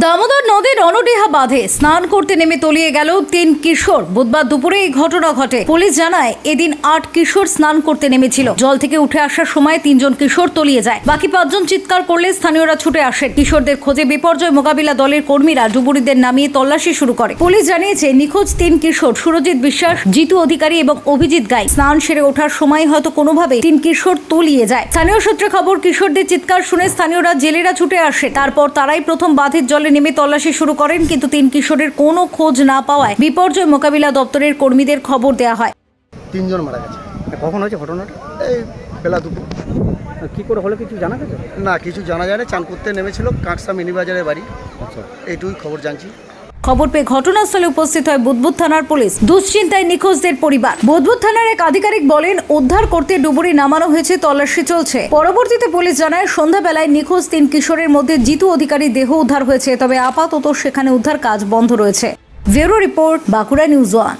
Damodar নদীর অনডিহা বাঁধে স্নান করতে নেমে তলিয়ে গেল তিন কিশোর। বুধবার দুপুরে এই ঘটনা ঘটে। পুলিশ জানায়, এদিন আট কিশোর স্নান করতে নেমেছিল। জল থেকে উঠে আসার সময় তিনজন কিশোর তলিয়ে যায়। বাকি পাঁচজন চিৎকার করলে স্থানীয়রা ছুটে আসেন কিশোরদের খোঁজে বিপর্যয় মোকাবিলা দলের কর্মীরা ডুবুরিদের নামিয়ে তল্লাশি শুরু করে। পুলিশ জানিয়েছে, নিখোঁজ তিন কিশোর সুরজিৎ বিশ্বাস, জিতু অধিকারী এবং অভিজিৎ গাই স্নান সেরে ওঠার সময় হয়তো কোনোভাবে তিন কিশোর তলিয়ে যায়। স্থানীয় সূত্রে খবর, কিশোরদের চিৎকার শুনে স্থানীয়রা জেলেরা ছুটে আসে। তারপর তারাই প্রথম বাঁধের জলে নেমে তল্লাশি শুরু করেন কিন্তু তিন কিশোরের কোনো খোঁজ না পাওয়ায় বিপর্যয় মোকাবিলা দপ্তরের কর্মীদের খবর দেওয়া হয়। তিনজন মারা গেছে। কখন হয়েছে ঘটনাটা? এই বেলা দুপুর। কী করে হলো কিছু জানা গেছে? না কিছু জানা যায় না চান করতে নেমেছিল কাঁকসা মিনিবাজারের বাড়ি। আচ্ছা। এইটুকুই খবর জানছি। খবর পেয়ে ঘটনাস্থলে উপস্থিত হয় বুধবুধ থানার পুলিশ। দুশ্চিন্তায় নিখোঁজদের পরিবার। বুধবুধ থানার এক আধিকারিক বলেন, উদ্ধার করতে ডুবুরি নামানো হয়েছে, তল্লাশি চলছে। পরবর্তীতে পুলিশ জানায়, সন্ধ্যাবেলায় নিখোঁজ তিন কিশোরের মধ্যে জিতু অধিকারী দেহ উদ্ধার হয়েছে, তবে আপাতত সেখানে উদ্ধার কাজ বন্ধ রয়েছে। Bureau report, Bankura news one.